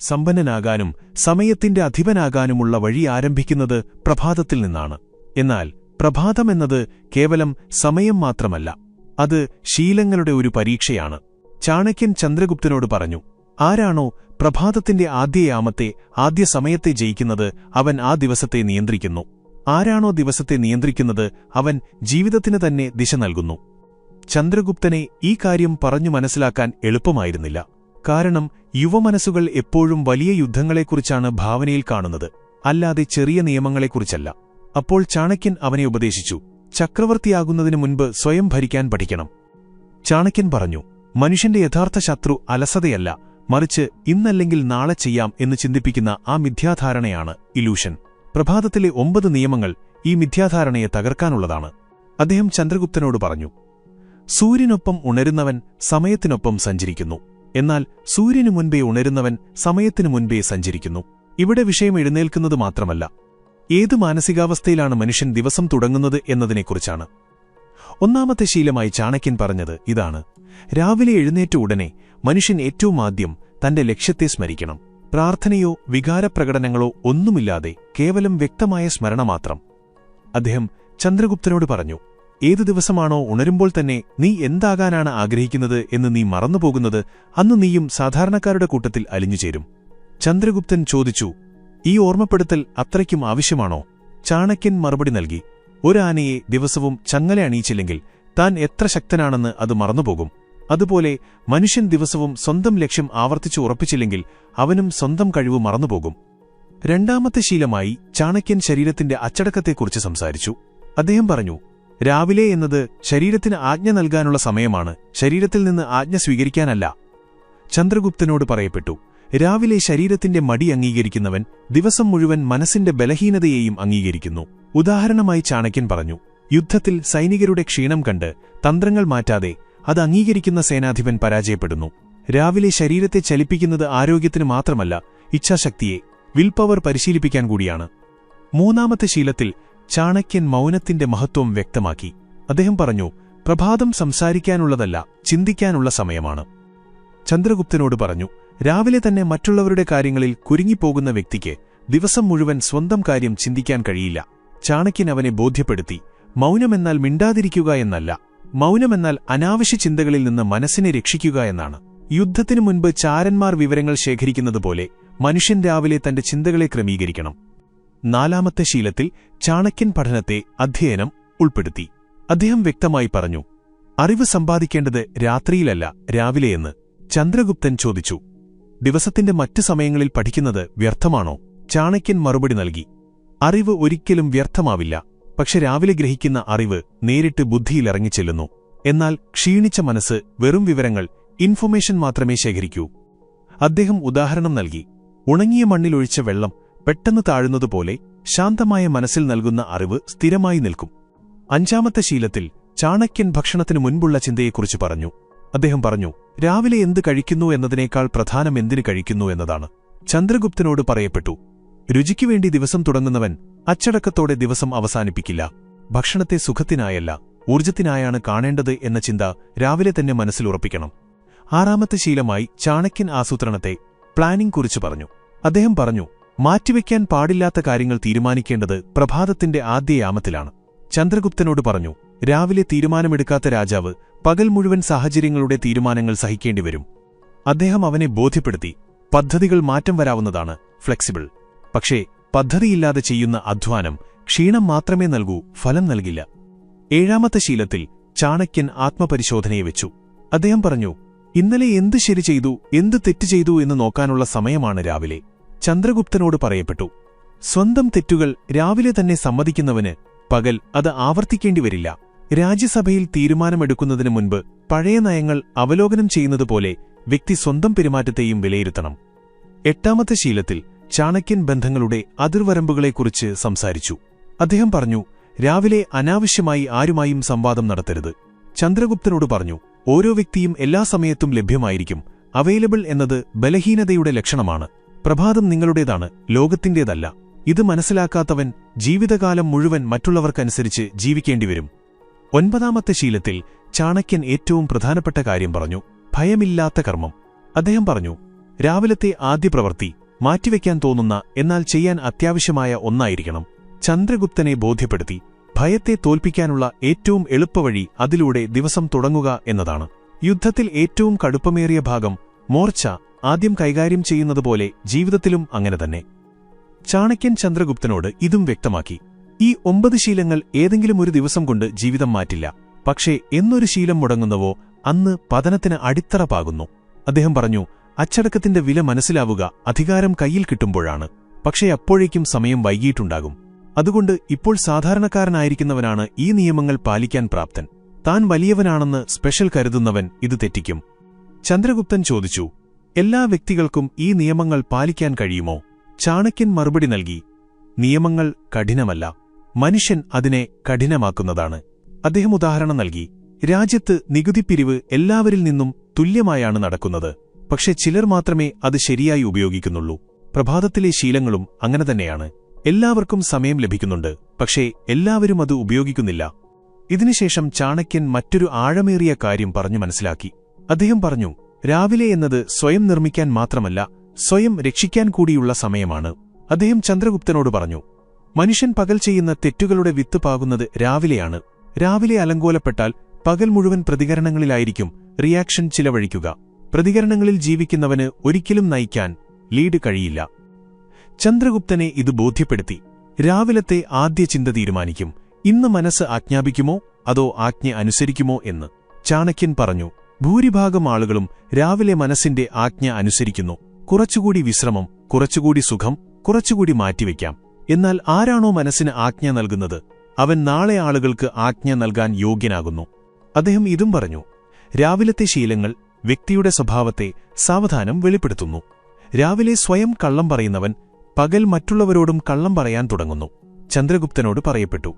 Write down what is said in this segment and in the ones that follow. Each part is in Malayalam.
സമ്പന്നനാകാനും സമയത്തിന്റെ അധിപനാകാനുമുള്ള വഴി ആരംഭിക്കുന്നത് പ്രഭാതത്തിൽ നിന്നാണ്. എന്നാൽ പ്രഭാതമെന്നത് കേവലം സമയം മാത്രമല്ല അത് ശീലങ്ങളുടെ ഒരു പരീക്ഷയാണ്. ചാണക്യൻ ചന്ദ്രഗുപ്തനോട് പറഞ്ഞു ആരാണോ പ്രഭാതത്തിന്റെ ആദ്യയാമത്തെ ആദ്യ സമയത്തെ ജയിക്കുന്നത് അവൻ ആ ദിവസത്തെ നിയന്ത്രിക്കുന്നു. ആരാണോ ദിവസത്തെ നിയന്ത്രിക്കുന്നത് അവൻ ജീവിതത്തിന് തന്നെ ദിശ നൽകുന്നു. ചന്ദ്രഗുപ്തനെ ഈ കാര്യം പറഞ്ഞു മനസ്സിലാക്കാൻ എളുപ്പമായിരുന്നില്ല. കാരണം യുവമനസ്സുകൾ എപ്പോഴും വലിയ യുദ്ധങ്ങളെക്കുറിച്ചാണ് ഭാവനയിൽ കാണുന്നത്. അല്ലാതെ ചെറിയ നിയമങ്ങളെക്കുറിച്ചല്ല. അപ്പോൾ ചാണക്യൻ അവനെ ഉപദേശിച്ചു. ചക്രവർത്തിയാകുന്നതിനു മുൻപ് സ്വയം ഭരിക്കാൻ പഠിക്കണം. ചാണക്യൻ പറഞ്ഞു മനുഷ്യന്റെ യഥാർത്ഥ ശത്രു അലസതയല്ല. മറിച്ച് ഇന്നല്ലെങ്കിൽ നാളെ ചെയ്യാം എന്ന് ചിന്തിപ്പിക്കുന്ന ആ മിഥ്യാധാരണയാണ് ഇലൂഷൻ. പ്രഭാതത്തിലെ ഒമ്പത് നിയമങ്ങൾ ഈ മിഥ്യാധാരണയെ തകർക്കാനുള്ളതാണ്. അദ്ദേഹം ചന്ദ്രഗുപ്തനോട് പറഞ്ഞു സൂര്യനൊപ്പം ഉണരുന്നവൻ സമയത്തിനൊപ്പം സഞ്ചരിക്കുന്നു. എന്നാൽ സൂര്യനു മുൻപേ ഉണരുന്നവൻ സമയത്തിനു മുൻപേ സഞ്ചരിക്കുന്നു. ഇവിടെ വിഷയം എഴുന്നേൽക്കുന്നത് മാത്രമല്ല. ഏതു മാനസികാവസ്ഥയിലാണ് മനുഷ്യൻ ദിവസം തുടങ്ങുന്നത് എന്നതിനെക്കുറിച്ചാണ്. ഒന്നാമത്തെ ശീലമായി ചാണക്യൻ പറഞ്ഞത് ഇതാണ്. രാവിലെ എഴുന്നേറ്റ ഉടനെ മനുഷ്യൻ ഏറ്റവും ആദ്യം തന്റെ ലക്ഷ്യത്തെ സ്മരിക്കണം. പ്രാർത്ഥനയോ വികാരപ്രകടനങ്ങളോ ഒന്നുമില്ലാതെ കേവലം വ്യക്തമായ സ്മരണ മാത്രം. അദ്ദേഹം ചന്ദ്രഗുപ്തനോട് പറഞ്ഞു ഏതു ദിവസമാണോ ഉണരുമ്പോൾ തന്നെ നീ എന്താകാനാണ് ആഗ്രഹിക്കുന്നത് എന്ന് നീ മറന്നുപോകുന്നത് അന്ന് നീയും സാധാരണക്കാരുടെ കൂട്ടത്തിൽ അലിഞ്ഞുചേരും ചന്ദ്രഗുപ്തൻ ചോദിച്ചു ഈ ഓർമ്മപ്പെടുത്തൽ അത്രയ്ക്കും ആവശ്യമാണോ? ചാണക്യൻ മറുപടി നൽകി ഒരാനയെ ദിവസവും ചങ്ങല അണിയിച്ചില്ലെങ്കിൽ താൻ എത്ര ശക്തനാണെന്ന് അത് മറന്നുപോകും. അതുപോലെ മനുഷ്യൻ ദിവസവും സ്വന്തം ലക്ഷ്യം ആവർത്തിച്ചു ഉറപ്പിച്ചില്ലെങ്കിൽ അവനും സ്വന്തം കഴിവ് മറന്നുപോകും. രണ്ടാമത്തെ ശീലമായി ചാണക്യൻ ശരീരത്തിന്റെ അച്ചടക്കത്തെക്കുറിച്ച് സംസാരിച്ചു. അദ്ദേഹം പറഞ്ഞു രാവിലെ എന്നത് ശരീരത്തിന് ആജ്ഞ നൽകാനുള്ള സമയമാണ്. ശരീരത്തിൽ നിന്ന് ആജ്ഞ സ്വീകരിക്കാനല്ല. ചന്ദ്രഗുപ്തനോട് പറയപ്പെട്ടു രാവിലെ ശരീരത്തിന്റെ മടി അംഗീകരിക്കുന്നവൻ ദിവസം മുഴുവൻ മനസ്സിന്റെ ബലഹീനതയെയും അംഗീകരിക്കുന്നു. ഉദാഹരണമായി ചാണക്യൻ പറഞ്ഞു യുദ്ധത്തിൽ സൈനികരുടെ ക്ഷീണം കണ്ട് തന്ത്രങ്ങൾ മാറ്റാതെ അത് അംഗീകരിക്കുന്ന സേനാധിപൻ പരാജയപ്പെടുന്നു. രാവിലെ ശരീരത്തെ ചലിപ്പിക്കുന്നത് ആരോഗ്യത്തിന് മാത്രമല്ല ഇച്ഛാശക്തിയെ വിൽപവർ പരിശീലിപ്പിക്കാൻ കൂടിയാണ്. മൂന്നാമത്തെ ശീലത്തിൽ ചാണക്യൻ മൗനത്തിന്റെ മഹത്വം വ്യക്തമാക്കി. അദ്ദേഹം പറഞ്ഞു പ്രഭാതം സംസാരിക്കാനുള്ളതല്ല ചിന്തിക്കാനുള്ള സമയമാണ്. ചന്ദ്രഗുപ്തനോട് പറഞ്ഞു രാവിലെ തന്നെ മറ്റുള്ളവരുടെ കാര്യങ്ങളിൽ കുരുങ്ങിപ്പോകുന്ന വ്യക്തിക്ക് ദിവസം മുഴുവൻ സ്വന്തം കാര്യം ചിന്തിക്കാൻ കഴിയില്ല. ചാണക്യൻ അവനെ ബോധ്യപ്പെടുത്തി മൗനമെന്നാൽ മിണ്ടാതിരിക്കുക എന്നല്ല മൗനമെന്നാൽ അനാവശ്യ ചിന്തകളിൽ നിന്ന് മനസ്സിനെ രക്ഷിക്കുക എന്നാണ്. യുദ്ധത്തിനു മുൻപ് ചാരന്മാർ വിവരങ്ങൾ ശേഖരിക്കുന്നതുപോലെ മനുഷ്യൻ രാവിലെ തന്റെ ചിന്തകളെ ക്രമീകരിക്കണം. നാലാമത്തെ ശീലത്തിൽ ചാണക്യൻ പഠനത്തെ അധ്യയനം ഉൾപ്പെടുത്തി. അദ്ദേഹം വ്യക്തമായി പറഞ്ഞു അറിവ് സമ്പാദിക്കേണ്ടത് രാത്രിയിലല്ല രാവിലെയെന്ന് ചന്ദ്രഗുപ്തൻ ചോദിച്ചു ദിവസത്തിന്റെ മറ്റു സമയങ്ങളിൽ പഠിക്കുന്നത് വ്യർത്ഥമാണോ? ചാണക്യൻ മറുപടി നൽകി അറിവ് ഒരിക്കലും വ്യർത്ഥമാവില്ല പക്ഷെ രാവിലെ ഗ്രഹിക്കുന്ന അറിവ് നേരിട്ട് ബുദ്ധിയിലിറങ്ങിച്ചെല്ലുന്നു. എന്നാൽ ക്ഷീണിച്ച മനസ്സ് വെറും വിവരങ്ങൾ ഇൻഫർമേഷൻ മാത്രമേ ശേഖരിക്കൂ. അദ്ദേഹം ഉദാഹരണം നൽകി ഉണങ്ങിയ മണ്ണിലൊഴിച്ച വെള്ളം പെട്ടെന്ന് താഴുന്നതുപോലെ ശാന്തമായ മനസ്സിൽ നൽകുന്ന അറിവ് സ്ഥിരമായി നിൽക്കും. അഞ്ചാമത്തെ ശീലത്തിൽ ചാണക്യൻ ഭക്ഷണത്തിനു മുൻപുള്ള ചിന്തയെക്കുറിച്ച് പറഞ്ഞു. അദ്ദേഹം പറഞ്ഞു രാവിലെ എന്ത് കഴിക്കുന്നു എന്നതിനേക്കാൾ പ്രധാനം എന്തിനു കഴിക്കുന്നു എന്നതാണ്. ചന്ദ്രഗുപ്തനോട് പറയപ്പെട്ടു രുചിക്കുവേണ്ടി ദിവസം തുടങ്ങുന്നവൻ അച്ചടക്കത്തോടെ ദിവസം അവസാനിപ്പിക്കില്ല. ഭക്ഷണത്തെ സുഖത്തിനായല്ല ഊർജത്തിനായാണ് കാണേണ്ടത് എന്ന ചിന്ത രാവിലെ തന്നെ മനസ്സിലുറപ്പിക്കണം ആറാമത്തെ ശീലമായി ചാണക്യൻ ആസൂത്രണത്തെ പ്ലാനിംഗ് കുറിച്ച് പറഞ്ഞു. അദ്ദേഹം പറഞ്ഞു മാറ്റിവെക്കാൻ പാടില്ലാത്ത കാര്യങ്ങൾ തീരുമാനിക്കേണ്ടത് പ്രഭാതത്തിന്റെ ആദ്യയാമത്തിലാണ് ചന്ദ്രഗുപ്തനോട് പറഞ്ഞു രാവിലെ തീരുമാനമെടുക്കാത്ത രാജാവ് പകൽ മുഴുവൻ സാഹചര്യങ്ങളുടെ തീരുമാനങ്ങൾ സഹിക്കേണ്ടിവരും. അദ്ദേഹം അവനെ ബോധ്യപ്പെടുത്തി പദ്ധതികൾ മാറ്റം വരാവുന്നതാണ് ഫ്ലെക്സിബിൾ. പക്ഷേ പദ്ധതിയില്ലാതെ ചെയ്യുന്ന അധ്വാനം ക്ഷീണം മാത്രമേ നൽകൂ ഫലം നൽകില്ല. ഏഴാമത്തെ ശീലത്തിൽ ചാണക്യൻ ആത്മപരിശോധനയെ വെച്ചു. അദ്ദേഹം പറഞ്ഞു ഇന്നലെ എന്ത് ശരി ചെയ്തു എന്ത് തെറ്റ് ചെയ്തു എന്ന് നോക്കാനുള്ള സമയമാണ് രാവിലെ. ചന്ദ്രഗുപ്തനോട് പറയപ്പെട്ടു സ്വന്തം തെറ്റുകൾ രാവിലെ തന്നെ സമ്മതിക്കുന്നവന് പകൽ അത് ആവർത്തിക്കേണ്ടി വരില്ല. രാജ്യസഭയിൽ തീരുമാനമെടുക്കുന്നതിനു മുൻപ് പഴയ നയങ്ങൾ അവലോകനം ചെയ്യുന്നതുപോലെ വ്യക്തി സ്വന്തം പെരുമാറ്റത്തെയും വിലയിരുത്തണം. എട്ടാമത്തെ ശീലത്തിൽ ചാണക്യൻ ബന്ധങ്ങളുടെ അതിർവരമ്പുകളെക്കുറിച്ച് സംസാരിച്ചു. അദ്ദേഹം പറഞ്ഞു രാവിലെ അനാവശ്യമായി ആരുമായും സംവാദം നടത്തരുത്. ചന്ദ്രഗുപ്തനോട് പറഞ്ഞു ഓരോ വ്യക്തിയും എല്ലാ സമയത്തും ലഭ്യമായിരിക്കും. അവൈലബിൾ എന്നത് ബലഹീനതയുടെ ലക്ഷണമാണ്. പ്രഭാതം നിങ്ങളുടേതാണ് ലോകത്തിന്റേതല്ല ഇത് മനസ്സിലാക്കാത്തവൻ ജീവിതകാലം മുഴുവൻ മറ്റുള്ളവർക്കനുസരിച്ച് ജീവിക്കേണ്ടിവരും. ഒൻപതാമത്തെ ശീലത്തിൽ ചാണക്യൻ ഏറ്റവും പ്രധാനപ്പെട്ട കാര്യം പറഞ്ഞു ഭയമില്ലാത്ത കർമ്മം. അദ്ദേഹം പറഞ്ഞു രാവിലത്തെ ആദ്യ പ്രവൃത്തി മാറ്റിവെക്കാൻ തോന്നുന്ന എന്നാൽ ചെയ്യാൻ അത്യാവശ്യമായ ഒന്നായിരിക്കണം. ചന്ദ്രഗുപ്തനെ ബോധ്യപ്പെടുത്തി ഭയത്തെ തോൽപ്പിക്കാനുള്ള ഏറ്റവും എളുപ്പവഴി അതിലൂടെ ദിവസം തുടങ്ങുക എന്നതാണ്. യുദ്ധത്തിൽ ഏറ്റവും കടുപ്പമേറിയ ഭാഗം മോർച്ച ആദ്യം കൈകാര്യം ചെയ്യുന്നതുപോലെ ജീവിതത്തിലും അങ്ങനെ തന്നെ. ചാണക്യൻ ചന്ദ്രഗുപ്തനോട് ഇതും വ്യക്തമാക്കി. ഈ ഒമ്പത് ശീലങ്ങൾ ഏതെങ്കിലും ഒരു ദിവസം കൊണ്ട് ജീവിതം മാറ്റില്ല. പക്ഷേ എന്നൊരു ശീലം മുടങ്ങുന്നവോ അന്ന് പതനത്തിന് അടിത്തറ പാകുന്നു. അദ്ദേഹം പറഞ്ഞു അച്ചടക്കത്തിന്റെ വില മനസ്സിലാവുക അധികാരം കയ്യിൽ കിട്ടുമ്പോഴാണ്. പക്ഷേ അപ്പോഴേക്കും സമയം വൈകിയിട്ടുണ്ടാകും. അതുകൊണ്ട് ഇപ്പോൾ സാധാരണക്കാരനായിരിക്കുന്നവനാണ് ഈ നിയമങ്ങൾ പാലിക്കാൻ പ്രാപ്തൻ. താൻ വലിയവനാണെന്ന് സ്പെഷ്യൽ കരുതുന്നവൻ ഇത് തെറ്റിക്കും. ചന്ദ്രഗുപ്തൻ ചോദിച്ചു എല്ലാ വ്യക്തികൾക്കും ഈ നിയമങ്ങൾ പാലിക്കാൻ കഴിയുമോ? ചാണക്യൻ മറുപടി നൽകി നിയമങ്ങൾ കഠിനമല്ല. മനുഷ്യൻ അതിനെ കഠിനമാക്കുന്നതാണ്. അദ്ദേഹം ഉദാഹരണം നൽകി രാജ്യത്ത് നികുതിപ്പിരിവ് എല്ലാവരിൽ നിന്നും തുല്യമായാണ് നടക്കുന്നത്. പക്ഷേ ചിലർ മാത്രമേ അത് ശരിയായി ഉപയോഗിക്കുന്നുള്ളൂ. പ്രഭാതത്തിലെ ശീലങ്ങളും അങ്ങനെ തന്നെയാണ്. എല്ലാവർക്കും സമയം ലഭിക്കുന്നുണ്ട്. പക്ഷേ എല്ലാവരും അത് ഉപയോഗിക്കുന്നില്ല. ഇതിനുശേഷം ചാണക്യൻ മറ്റൊരു ആഴമേറിയ കാര്യം പറഞ്ഞു മനസ്സിലാക്കി. അദ്ദേഹം പറഞ്ഞു രാവിലെ എന്നത് സ്വയം നിർമ്മിക്കാൻ മാത്രമല്ല സ്വയം രക്ഷിക്കാൻ കൂടിയുള്ള സമയമാണ്. അദ്ദേഹം ചന്ദ്രഗുപ്തനോട് പറഞ്ഞു മനുഷ്യൻ പകൽ ചെയ്യുന്ന തെറ്റുകളുടെ വിത്ത് പാകുന്നത് രാവിലെയാണ്. രാവിലെ അലങ്കോലപ്പെട്ടാൽ പകൽ മുഴുവൻ പ്രതികരണങ്ങളിലായിരിക്കും റിയാക്ഷൻ ചിലവഴിക്കുക. പ്രതികരണങ്ങളിൽ ജീവിക്കുന്നവന് ഒരിക്കലും നയിക്കാൻ ലീഡ് കഴിയില്ല. ചന്ദ്രഗുപ്തനെ ഇത് ബോധ്യപ്പെടുത്തി രാവിലത്തെ ആദ്യ ചിന്ത തീരുമാനിക്കും. ഇന്ന് മനസ്സ് ആജ്ഞാപിക്കുമോ? അതോ ആജ്ഞ അനുസരിക്കുമോ? എന്ന് ചാണക്യൻ പറഞ്ഞു ഭൂരിഭാഗം ആളുകളും രാവിലെ മനസ്സിന്റെ ആജ്ഞ അനുസരിക്കുന്നു. കുറച്ചുകൂടി വിശ്രമം കുറച്ചുകൂടി സുഖം കുറച്ചുകൂടി മാറ്റിവെക്കാം. എന്നാൽ ആരാണോ മനസ്സിന് ആജ്ഞ നൽകുന്നത്? അവൻ നാളെ ആളുകൾക്ക് ആജ്ഞ നൽകാൻ യോഗ്യനാകുന്നു. അദ്ദേഹം ഇതും പറഞ്ഞു. രാവിലത്തെ ശീലങ്ങൾ വ്യക്തിയുടെ സ്വഭാവത്തെ സാവധാനം വെളിപ്പെടുത്തുന്നു. രാവിലെ സ്വയം കള്ളം പറയുന്നവൻ പകൽ മറ്റുള്ളവരോടും കള്ളം പറയാൻ തുടങ്ങുന്നു. ചന്ദ്രഗുപ്തനോട് പറയപ്പെട്ടു.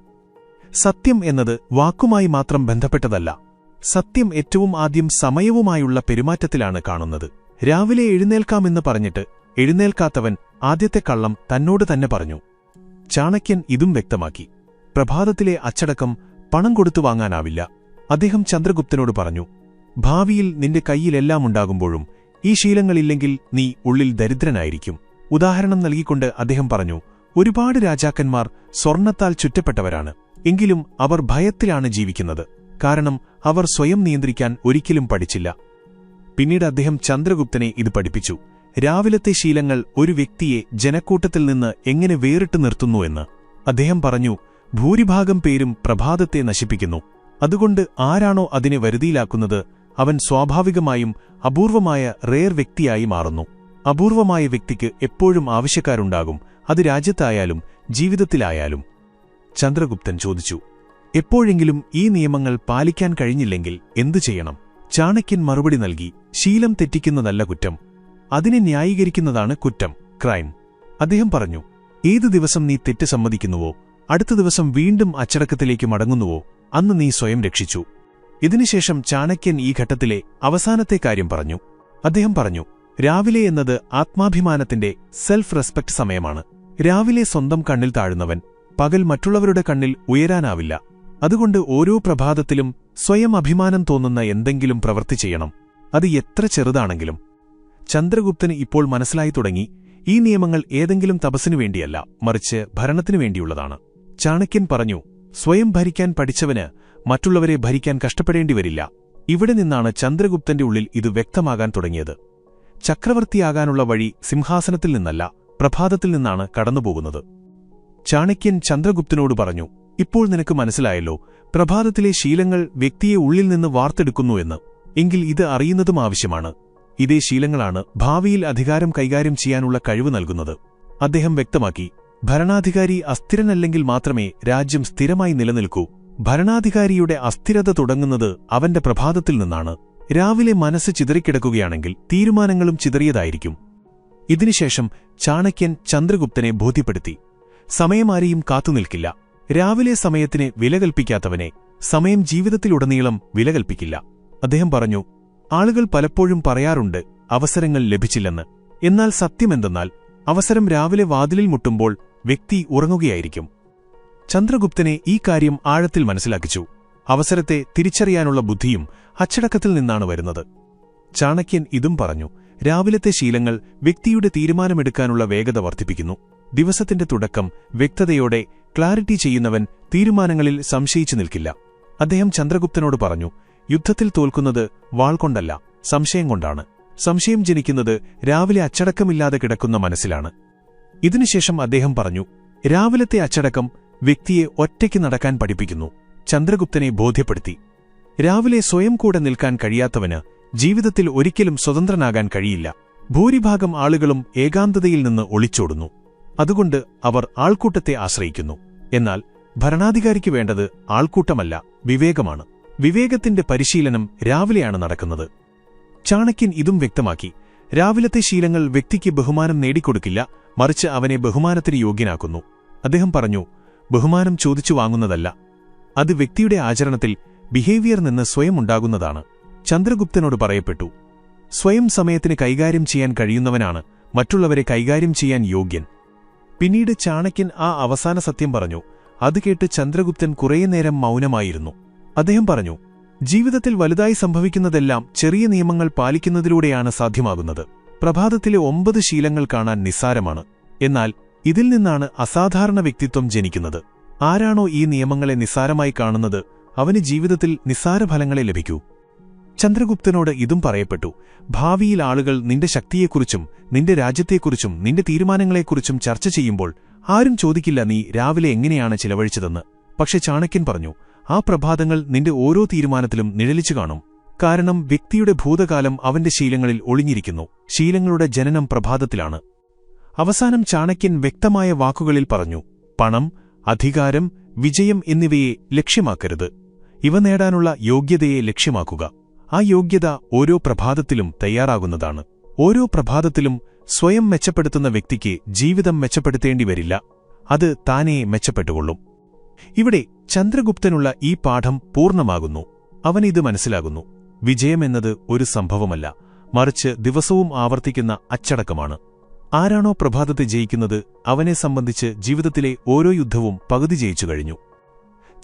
സത്യം എന്നത് വാക്കുമായി മാത്രം ബന്ധപ്പെട്ടതല്ല. സത്യം ഏറ്റവും ആദ്യം സമയവുമായുള്ള പെരുമാറ്റത്തിലാണ് കാണുന്നത്. രാവിലെ എഴുന്നേൽക്കാമെന്ന് പറഞ്ഞിട്ട് എഴുന്നേൽക്കാത്തവൻ ആദ്യത്തെ കള്ളം തന്നോട് തന്നെ പറഞ്ഞു. ചാണക്യൻ ഇതും വ്യക്തമാക്കി. പ്രഭാതത്തിലെ അച്ചടക്കം പണം കൊടുത്തു വാങ്ങാനാവില്ല. അദ്ദേഹം ചന്ദ്രഗുപ്തനോട് പറഞ്ഞു ഭാവിയിൽ നിന്റെ കയ്യിലെല്ലാം ഉണ്ടാകുമ്പോഴും ഈ ശീലങ്ങളില്ലെങ്കിൽ നീ ഉള്ളിൽ ദരിദ്രനായിരിക്കും. ഉദാഹരണം നൽകിക്കൊണ്ട് അദ്ദേഹം പറഞ്ഞു ഒരുപാട് രാജാക്കന്മാർ സ്വർണത്താൽ ചുറ്റപ്പെട്ടവരാണ്. എങ്കിലും അവർ ഭയത്തിലാണ് ജീവിക്കുന്നത്. കാരണം അവർ സ്വയം നിയന്ത്രിക്കാൻ ഒരിക്കലും പഠിച്ചില്ല. പിന്നീട് അദ്ദേഹം ചന്ദ്രഗുപ്തനെ ഇത് പഠിപ്പിച്ചു. രാവിലത്തെ ശീലങ്ങൾ ഒരു വ്യക്തിയെ ജനക്കൂട്ടത്തിൽ നിന്ന് എങ്ങനെ വേറിട്ട് നിർത്തുന്നുവെന്ന് അദ്ദേഹം പറഞ്ഞു ഭൂരിഭാഗം പേരും പ്രഭാതത്തെ നശിപ്പിക്കുന്നു. അതുകൊണ്ട് ആരാണോ അതിനെ വരുതിയിലാക്കുന്നത് അവൻ സ്വാഭാവികമായും അപൂർവമായ റേർ വ്യക്തിയായി മാറുന്നു. അപൂർവമായ വ്യക്തിക്ക് എപ്പോഴും ആവശ്യക്കാരുണ്ടാകും. അത് രാജ്യത്തായാലും ജീവിതത്തിലായാലും. ചന്ദ്രഗുപ്തൻ ചോദിച്ചു എപ്പോഴെങ്കിലും ഈ നിയമങ്ങൾ പാലിക്കാൻ കഴിഞ്ഞില്ലെങ്കിൽ എന്തു ചെയ്യണം? ചാണക്യൻ മറുപടി നൽകി ശീലം തെറ്റിക്കുന്നതല്ല കുറ്റം. അതിനെ ന്യായീകരിക്കുന്നതാണ് കുറ്റം ക്രൈം. അദ്ദേഹം പറഞ്ഞു ഏതു ദിവസം നീ തെറ്റ് സമ്മതിക്കുന്നുവോ അടുത്ത ദിവസം വീണ്ടും അച്ചടക്കത്തിലേക്ക് മടങ്ങുന്നുവോ അന്ന് നീ സ്വയം രക്ഷിച്ചു. ഇതിനുശേഷം ചാണക്യൻ ഈ ഘട്ടത്തിലെ അവസാനത്തെ കാര്യം പറഞ്ഞു. അദ്ദേഹം പറഞ്ഞു രാവിലെ എന്നത് ആത്മാഭിമാനത്തിന്റെ സെൽഫ് റെസ്പെക്ട് സമയമാണ്. രാവിലെ സ്വന്തം കണ്ണിൽ താഴുന്നവൻ പകൽ മറ്റുള്ളവരുടെ കണ്ണിൽ ഉയരാനാവില്ല. അതുകൊണ്ട് ഓരോ പ്രഭാതത്തിലും സ്വയം അഭിമാനം തോന്നുന്ന എന്തെങ്കിലും പ്രവൃത്തി ചെയ്യണം. അത് എത്ര ചെറുതാണെങ്കിലും. ചന്ദ്രഗുപ്തന് ഇപ്പോൾ മനസ്സിലായി തുടങ്ങി ഈ നിയമങ്ങൾ ഏതെങ്കിലും തപസ്സിനു വേണ്ടിയല്ല മറിച്ച് ഭരണത്തിനു വേണ്ടിയുള്ളതാണ്. ചാണക്യൻ പറഞ്ഞു സ്വയം ഭരിക്കാൻ പഠിച്ചവന് മറ്റുള്ളവരെ ഭരിക്കാൻ കഷ്ടപ്പെടേണ്ടി വരില്ല. ഇവിടെ നിന്നാണ് ചന്ദ്രഗുപ്തന്റെ ഉള്ളിൽ ഇത് വ്യക്തമാകാൻ തുടങ്ങിയത്. ചക്രവർത്തിയാകാനുള്ള വഴി സിംഹാസനത്തിൽ നിന്നല്ല പ്രഭാതത്തിൽ നിന്നാണ് കടന്നുപോകുന്നത്. ചാണക്യൻ ചന്ദ്രഗുപ്തനോട് പറഞ്ഞു ഇപ്പോൾ നിനക്ക് മനസ്സിലായല്ലോ പ്രഭാതത്തിലെ ശീലങ്ങൾ വ്യക്തിയെ ഉള്ളിൽ നിന്ന് വാർത്തെടുക്കുന്നു എന്ന്. എങ്കിൽ ഇത് അറിയുന്നതും ആവശ്യമാണ്. ഇതേ ശീലങ്ങളാണ് ഭാവിയിൽ അധികാരം കൈകാര്യം ചെയ്യാനുള്ള കഴിവ് നൽകുന്നത്. അദ്ദേഹം വ്യക്തമാക്കി ഭരണാധികാരി അസ്ഥിരനല്ലെങ്കിൽ മാത്രമേ രാജ്യം സ്ഥിരമായി നിലനിൽക്കൂ. ഭരണാധികാരിയുടെ അസ്ഥിരത തുടങ്ങുന്നത് അവന്റെ പ്രഭാതത്തിൽ നിന്നാണ്. രാവിലെ മനസ്സ് ചിതറിക്കിടക്കുകയാണെങ്കിൽ തീരുമാനങ്ങളും ചിതറിയതായിരിക്കും. ഇതിനുശേഷം ചാണക്യൻ ചന്ദ്രഗുപ്തനെ ബോധ്യപ്പെടുത്തി സമയമാരെയും കാത്തുനിൽക്കില്ല. രാവിലെ സമയത്തിന് വില കൽപ്പിക്കാത്തവനെ സമയം ജീവിതത്തിലുടനീളം വില കൽപ്പിക്കില്ല. അദ്ദേഹം പറഞ്ഞു ആളുകൾ പലപ്പോഴും പറയാറുണ്ട് അവസരങ്ങൾ ലഭിച്ചില്ലെന്ന്. എന്നാൽ സത്യമെന്തെന്നാൽ അവസരം രാവിലെ വാതിലിൽ മുട്ടുമ്പോൾ വ്യക്തി ഉറങ്ങുകയായിരിക്കും. ചന്ദ്രഗുപ്തനെ ഈ കാര്യം ആഴത്തിൽ മനസ്സിലാക്കിച്ചു. അവസരത്തെ തിരിച്ചറിയാനുള്ള ബുദ്ധിയും അച്ചടക്കത്തിൽ നിന്നാണ് വരുന്നത്. ചാണക്യൻ ഇതും പറഞ്ഞു രാവിലത്തെ ശീലങ്ങൾ വ്യക്തിയുടെ തീരുമാനമെടുക്കാനുള്ള വേഗത വർദ്ധിപ്പിക്കുന്നു. ദിവസത്തിന്റെ തുടക്കം വ്യക്തതയോടെ ക്ലാരിറ്റി ചെയ്യുന്നവൻ തീരുമാനങ്ങളിൽ സംശയിച്ചു നിൽക്കില്ല. അദ്ദേഹം ചന്ദ്രഗുപ്തനോട് പറഞ്ഞു യുദ്ധത്തിൽ തോൽക്കുന്നത് വാൾ കൊണ്ടല്ല സംശയം കൊണ്ടാണ്. സംശയം ജനിക്കുന്നത് രാവിലെ അച്ചടക്കമില്ലാതെ കിടക്കുന്ന മനസ്സിലാണ്. ഇതിനുശേഷം അദ്ദേഹം പറഞ്ഞു രാവിലത്തെ അച്ചടക്കം വ്യക്തിയെ ഒറ്റയ്ക്ക് നടക്കാൻ പഠിപ്പിക്കുന്നു. ചന്ദ്രഗുപ്തനെ ബോധ്യപ്പെടുത്തി രാവിലെ സ്വയം കൂടെ നിൽക്കാൻ കഴിയാത്തവന് ജീവിതത്തിൽ ഒരിക്കലും സ്വതന്ത്രനാകാൻ കഴിയില്ല. ഭൂരിഭാഗം ആളുകളും ഏകാന്തതയിൽ നിന്ന് ഒളിച്ചോടുന്നു. അതുകൊണ്ട് അവർ ആൾക്കൂട്ടത്തെ ആശ്രയിക്കുന്നു. എന്നാൽ ഭരണാധികാരിക്ക് വേണ്ടത് ആൾക്കൂട്ടമല്ല വിവേകമാണ്. വിവേകത്തിന്റെ പരിശീലനം രാവിലെയാണ് നടക്കുന്നത്. ചാണക്യൻ ഇതും വ്യക്തമാക്കി രാവിലത്തെ ശീലങ്ങൾ വ്യക്തിക്ക് ബഹുമാനം നേടിക്കൊടുക്കില്ല മറിച്ച് അവനെ ബഹുമാനത്തിന് യോഗ്യനാക്കുന്നു. അദ്ദേഹം പറഞ്ഞു ബഹുമാനം ചോദിച്ചു വാങ്ങുന്നതല്ല. അത് വ്യക്തിയുടെ ആചരണത്തിൽ ബിഹേവിയർ നിന്ന് സ്വയം ഉണ്ടാകുന്നതാണ്. ചന്ദ്രഗുപ്തനോട് പറയപ്പെട്ടു സ്വയം സമയത്തിന് കൈകാര്യം ചെയ്യാൻ കഴിയുന്നവനാണ് മറ്റുള്ളവരെ കൈകാര്യം ചെയ്യാൻ യോഗ്യൻ. പിന്നീട് ചാണക്യൻ ആ അവസാന സത്യം പറഞ്ഞു. അത് കേട്ട് ചന്ദ്രഗുപ്തൻ കുറേനേരം മൗനമായിരുന്നു. അദ്ദേഹം പറഞ്ഞു ജീവിതത്തിൽ വലുതായി സംഭവിക്കുന്നതെല്ലാം ചെറിയ നിയമങ്ങൾ പാലിക്കുന്നതിലൂടെയാണ് സാധ്യമാകുന്നത്. പ്രഭാതത്തിലെ ഒമ്പത് ശീലങ്ങൾ കാണാൻ നിസ്സാരമാണ്. എന്നാൽ ഇതിൽ നിന്നാണ് അസാധാരണ വ്യക്തിത്വം ജനിക്കുന്നത്. ആരാണോ ഈ നിയമങ്ങളെ നിസ്സാരമായി കാണുന്നത് അവന് ജീവിതത്തിൽ നിസ്സാര ഫലങ്ങളെ ലഭിക്കൂ. ചന്ദ്രഗുപ്തനോട് ഇതും പറയപ്പെട്ടു. ഭാവിയിൽ ആളുകൾ നിന്റെ ശക്തിയെക്കുറിച്ചും നിന്റെ രാജ്യത്തെക്കുറിച്ചും നിന്റെ തീരുമാനങ്ങളെക്കുറിച്ചും ചർച്ച ചെയ്യുമ്പോൾ ആരും ചോദിക്കില്ല നീ രാവിലെ എങ്ങനെയാണ് ചിലവഴിച്ചതെന്ന്. പക്ഷെ ചാണക്യൻ പറഞ്ഞു ആ പ്രഭാതങ്ങൾ നിന്റെ ഓരോ തീരുമാനത്തിലും നിഴലിച്ചു കാണും. കാരണം വ്യക്തിയുടെ ഭൂതകാലം അവന്റെ ശീലങ്ങളിൽ ഒളിഞ്ഞിരിക്കുന്നു. ശീലങ്ങളുടെ ജനനം പ്രഭാതത്തിലാണ്. അവസാനം ചാണക്യൻ വ്യക്തമായ വാക്കുകളിൽ പറഞ്ഞു പണം അധികാരം വിജയം എന്നിവയെ ലക്ഷ്യമാക്കരുത്. ഇവ നേടാനുള്ള യോഗ്യതയെ ലക്ഷ്യമാക്കുക. ആ യോഗ്യത ഓരോ പ്രഭാതത്തിലും തയ്യാറാകുന്നതാണ്. ഓരോ പ്രഭാതത്തിലും സ്വയം മെച്ചപ്പെടുത്തുന്ന വ്യക്തിക്ക് ജീവിതം മെച്ചപ്പെടുത്തേണ്ടി വരില്ല. അത് താനേ മെച്ചപ്പെട്ടുകൊള്ളും. ഇവിടെ ചന്ദ്രഗുപ്തനുള്ള ഈ പാഠം പൂർണമാകുന്നു. അവൻ ഇത് മനസ്സിലാകുന്നു. വിജയമെന്നത് ഒരു സംഭവമല്ല. മറിച്ച് ദിവസവും ആവർത്തിക്കുന്ന അച്ചടക്കമാണ്. ആരാണോ പ്രഭാതത്തെ ജയിക്കുന്നത് അവനെ സംബന്ധിച്ച് ജീവിതത്തിലെ ഓരോ യുദ്ധവും പകുതി ജയിച്ചു കഴിഞ്ഞു.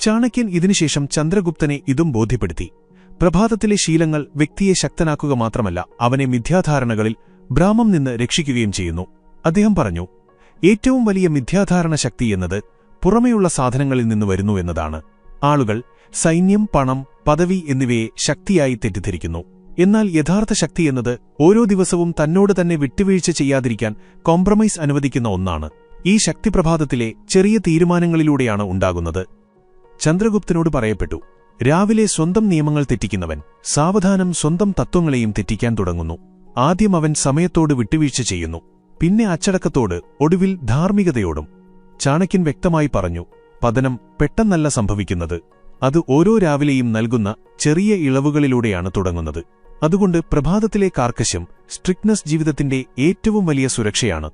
ചാണക്യൻ ഇതിനുശേഷം ചന്ദ്രഗുപ്തനെ ഇതും ബോധ്യപ്പെടുത്തി. പ്രഭാതത്തിലെ ശീലങ്ങൾ വ്യക്തിയെ ശക്തനാക്കുക മാത്രമല്ല അവനെ മിഥ്യാധാരണകളിൽ ഭ്രാമം നിന്ന് രക്ഷിക്കുകയും ചെയ്യുന്നു. അദ്ദേഹം പറഞ്ഞു ഏറ്റവും വലിയ മിഥ്യാധാരണ ശക്തി എന്നത് പുറമെയുള്ള സാധനങ്ങളിൽ നിന്ന് വരുന്നു എന്നതാണ്. ആളുകൾ സൈന്യം പണം പദവി എന്നിവയെ ശക്തിയായി തെറ്റിദ്ധരിക്കുന്നു. എന്നാൽ യഥാർത്ഥ ശക്തി എന്നത് ഓരോ ദിവസവും തന്നോട് തന്നെ വിട്ടുവീഴ്ച ചെയ്യാതിരിക്കാൻ കോംപ്രമൈസ് അനുവദിക്കുന്ന ഒന്നാണ്. ഈ ശക്തിപ്രഭാതത്തിലെ ചെറിയ തീരുമാനങ്ങളിലൂടെയാണ് ഉണ്ടാകുന്നത്. ചന്ദ്രഗുപ്തനോട് പറയപ്പെട്ടു രാവിലെ സ്വന്തം നിയമങ്ങൾ തെറ്റിക്കുന്നവൻ സാവധാനം സ്വന്തം തത്വങ്ങളെയും തെറ്റിക്കാൻ തുടങ്ങുന്നു. ആദ്യം അവൻ സമയത്തോട് വിട്ടുവീഴ്ച ചെയ്യുന്നു. പിന്നെ അച്ചടക്കത്തോട് ഒടുവിൽ ധാർമ്മികതയോടും. ചാണക്യൻ വ്യക്തമായി പറഞ്ഞു പതനം പെട്ടെന്നല്ല സംഭവിക്കുന്നത്. അത് ഓരോ രാവിലെയും നൽകുന്ന ചെറിയ ഇളവുകളിലൂടെയാണ് തുടങ്ങുന്നത്. അതുകൊണ്ട് പ്രഭാതത്തിലെ കാർക്കശ്യം സ്ട്രിക്ട്നസ് ജീവിതത്തിന്റെ ഏറ്റവും വലിയ സുരക്ഷയാണ്.